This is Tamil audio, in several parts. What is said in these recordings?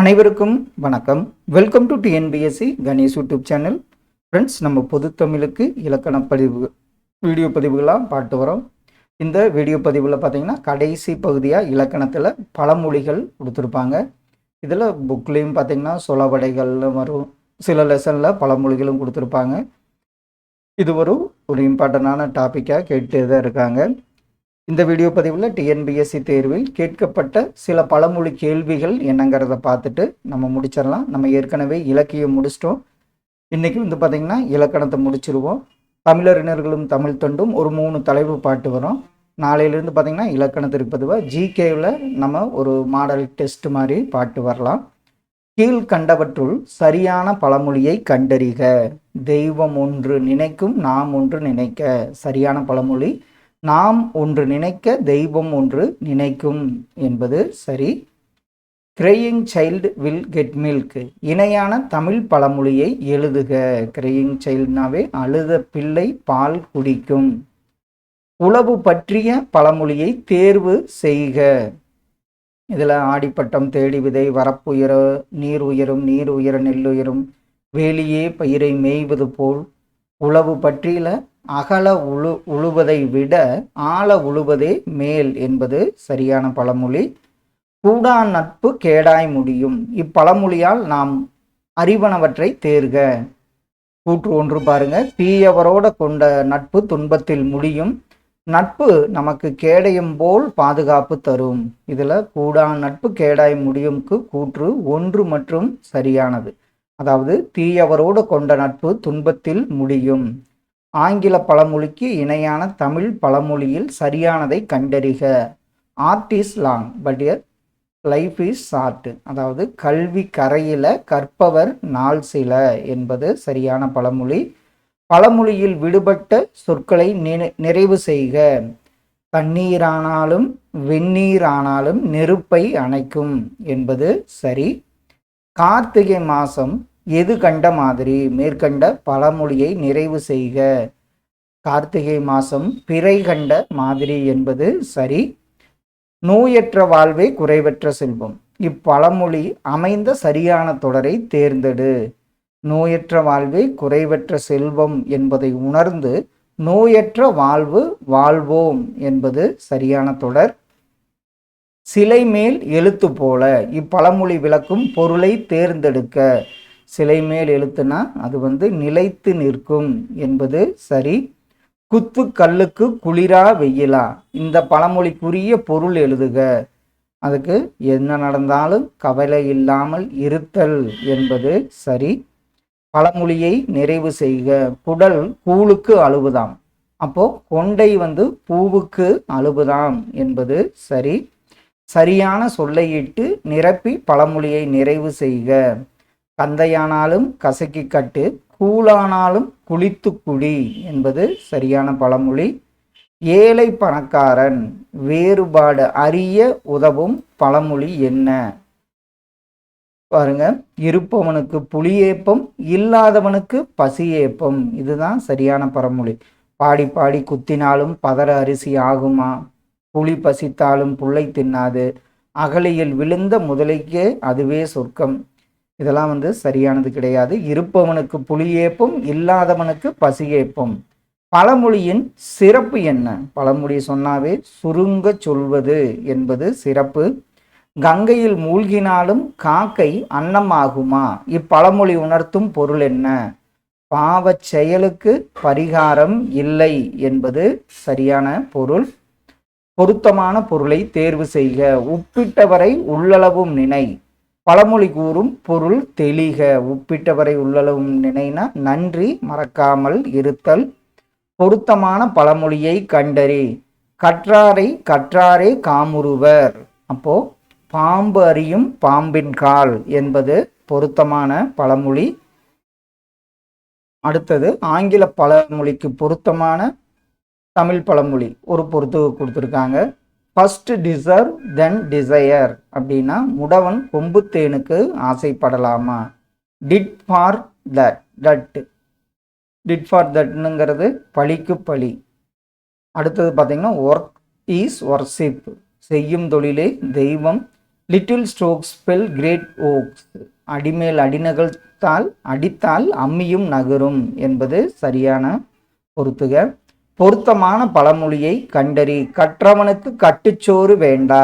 அனைவருக்கும் வணக்கம். Welcome to TNPSC Ganesh YouTube channel friends நம்ம பொது தமிழுக்கு இலக்கண பதிவு வீடியோ பதிவுகளாக பாட்டு வரோம். இந்த வீடியோ பதிவில் பார்த்தீங்கன்னா கடைசி பகுதியாக இலக்கணத்தில் பழமொழிகள் கொடுத்துருப்பாங்க. இதில் புக்லேயும் பார்த்தீங்கன்னா சொலவடைகள்னு வரும். சில லெசனில் பழமொழிகளும் கொடுத்துருப்பாங்க. இது ஒரு ஒரு இம்பார்ட்டண்டான டாப்பிக்காக கேட்டு தான் இருக்காங்க. இந்த வீடியோ பதிவில் டிஎன்பிஎஸ்சி தேர்வில் கேட்கப்பட்ட சில பழமொழி கேள்விகள் என்னங்கிறத பார்த்துட்டு நம்ம முடிச்சிடலாம். நம்ம ஏற்கனவே இலக்கியம் முடிச்சிட்டோம். இன்றைக்கி வந்து பார்த்திங்கன்னா இலக்கணத்தை முடிச்சிருவோம். தமிழறிஞர்களும் தமிழ் தொண்டும் ஒரு மூணு தலைவு பாட்டு வரும். நாளையிலேருந்து பார்த்திங்கன்னா இலக்கணத்திற்கு பதிவாக ஜிகேவில் நம்ம ஒரு மாடல் டெஸ்ட் மாதிரி பாட்டு வரலாம். கீழ்கண்டவற்றுள் சரியான பழமொழியை கண்டறிக. தெய்வம் ஒன்று நினைக்கும் நாம் ஒன்று நினைக்க. சரியான பழமொழி நாம் ஒன்று நினைக்க தெய்வம் ஒன்று நினைக்கும் என்பது சரி. Crying child will get milk இணையான தமிழ் பழமொழியை எழுதுக. கிரேயிங் சைல்டுனாவே அழுத பிள்ளை பால் குடிக்கும். உளவு பற்றிய பழமொழியை தேர்வு செய்க. இதில் ஆடிப்பட்டம் தேடி விதை வரப்புயர நீர் உயரும் நீர் உயர நெல் உயரும் வேலியே பயிரை மேய்வது போல் உளவு பற்றியில அகல உழு உழுவதை விட ஆழ உழுவதே மேல் என்பது சரியான பழமொழி. கூடா நட்பு கேடாய் முடியும். இப்பழமொழியால் நாம் அறிவனவற்றை தேர்க. கூற்று ஒன்று பாருங்க. தீயவரோட கொண்ட நட்பு துன்பத்தில் முடியும். நட்பு நமக்கு கேடையும் போல் பாதுகாப்பு தரும். இதில் கூடா நட்பு கேடாய் முடியும்க்கு கூற்று ஒன்று மற்றும் சரியானது. அதாவது தீயவரோடு கொண்ட நட்பு துன்பத்தில் முடியும். ஆங்கில பழமொழிக்கு இணையான தமிழ் பழமொழியில் சரியானதை கண்டறிக. Art is long but life is short அதாவது கல்வி கரையில கற்பவர் நாள் சில என்பது சரியான பழமொழி. பழமொழியில் விடுபட்ட சொற்களை நிறைவு செய்க. தண்ணீரானாலும் வெந்நீரானாலும் நெருப்பை அணைக்கும் என்பது சரி. கார்த்திகை மாதம் எது கண்ட மாதிரி? மேற்கண்ட பழமொழியை நிறைவு செய்க. கார்த்திகை மாதம் பிறை கண்ட மாதிரி என்பது சரி. நோயற்ற வாழ்வே குறைவற்ற செல்வம். இப்பழமொழி அமைந்த சரியான தொடரை தேர்ந்தெடு. நோயற்ற வாழ்வே குறைவற்ற செல்வம் என்பதை உணர்ந்து நோயற்ற வாழ்வு வாழ்வோம் என்பது சரியான தொடர். சிலை மேல் எழுத்து போல இப்பழமொழி விளக்கும் பொருளை தேர்ந்தெடுக்க. சிலை மேல் எழுத்துனா அது வந்து நிலைத்து நிற்கும் என்பது சரி. குத்து கல்லுக்கு குளிரா வெயிலா. இந்த பழமொழிக்குரிய பொருள் எழுதுக. அதுக்கு என்ன நடந்தாலும் கவலை இல்லாமல் இருத்தல் என்பது சரி. பழமொழியை நிறைவு செய்க. குடல் கூழுக்கு அழுவுதாம். அப்போ கொண்டை வந்து பூவுக்கு அழுவுதாம் என்பது சரி. சரியான சொல்லையிட்டு நிரப்பி பழமொழியை நிறைவு செய்க. கந்தையானாலும் கசக்கி கட்டு கூழானாலும் குளித்து குடி என்பது சரியான பழமொழி. ஏழை பணக்காரன் வேறுபாடு அறிய உதவும் பழமொழி என்ன? பாருங்க இருப்பவனுக்கு புளியேப்பம் இல்லாதவனுக்கு பசியேப்பம். இதுதான் சரியான பழமொழி. பாடி பாடி குத்தினாலும் பதற அரிசி ஆகுமா? புலி பசித்தாலும் புல்லை தின்னாது. அகலியில் விழுந்த முதலைக்கு அதுவே சொர்க்கம். இதெல்லாம் வந்து சரியானது கிடையாது. இருப்பவனுக்கு புலியேப்பும் இல்லாதவனுக்கு பசியேப்பும். பழமொழியின் சிறப்பு என்ன? பழமொழி சொன்னாவே சுருங்க சொல்வது என்பது சிறப்பு. கங்கையில் மூழ்கினாலும் காக்கை அன்னமாகுமா? இப்பழமொழி உணர்த்தும் பொருள் என்ன? பாவச் செயலுக்கு பரிகாரம் இல்லை என்பது சரியான பொருள். பொருத்தமான பொருளை தேர்வு செய்க. உப்பிட்டவரை உள்ளளவும் நினை. பழமொழி கூறும் பொருள் தெளிக உப்பிட்டவரை உள்ளளவும் நினைனா நன்றி மறக்காமல் இருத்தல். பொருத்தமான பழமொழியை கண்டறி கற்றாரை கற்றாரே காமுறுவர். அப்போ பாம்பு அறியும் பாம்பின் கால் என்பது பொருத்தமான பழமொழி. அடுத்தது ஆங்கில பழமொழிக்கு பொருத்தமான தமிழ் பழமொழி. ஒரு பொறுத்து கொடுத்துருக்காங்க. ஃபஸ்ட் டிசர்வ் தென் டிசையர் அப்படின்னா முடவன் கொம்புத்தேனுக்கு ஆசைப்படலாமா? Tit for tat tat tit for தட்னுங்கிறது பழிக்கு பழி. அடுத்தது பார்த்தீங்கன்னா ஒர்க் ஈஸ் ஒர்ஷிப் செய்யும் தொழிலே தெய்வம். Little strokes fell great oaks அடிமேல் அடிநகர்த்தால் அடித்தால் அம்மியும் நகரும் என்பது சரியான பொருத்துக பொருத்தமான பழமொழியை கண்டறி கற்றவனுக்கு கட்டுச்சோறு வேண்டா.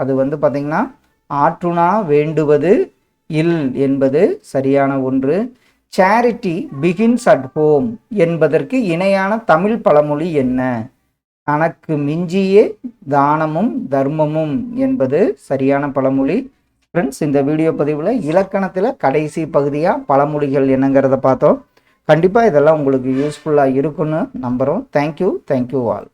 அது வந்து பார்த்திங்கன்னா ஆற்றுணா வேண்டுவது இல் என்பது சரியான ஒன்று. சேரிட்டி பிகின்ஸ் அட் ஹோம் என்பதற்கு இணையான தமிழ் பழமொழி என்ன? தனக்கு மிஞ்சியே தானமும் தர்மமும் என்பது சரியான பழமொழி. ஃப்ரெண்ட்ஸ் இந்த வீடியோ பதிவில் இலக்கணத்தில் கடைசி பகுதியாக பழமொழிகள் என்னங்கிறத பார்த்தோம். கண்டிப்பாக இதெல்லாம் உங்களுக்கு யூஸ்ஃபுல்லாக இருக்குன்னு நம்புகிறோம் தேங்க்யூ தேங்க்யூ ஆல்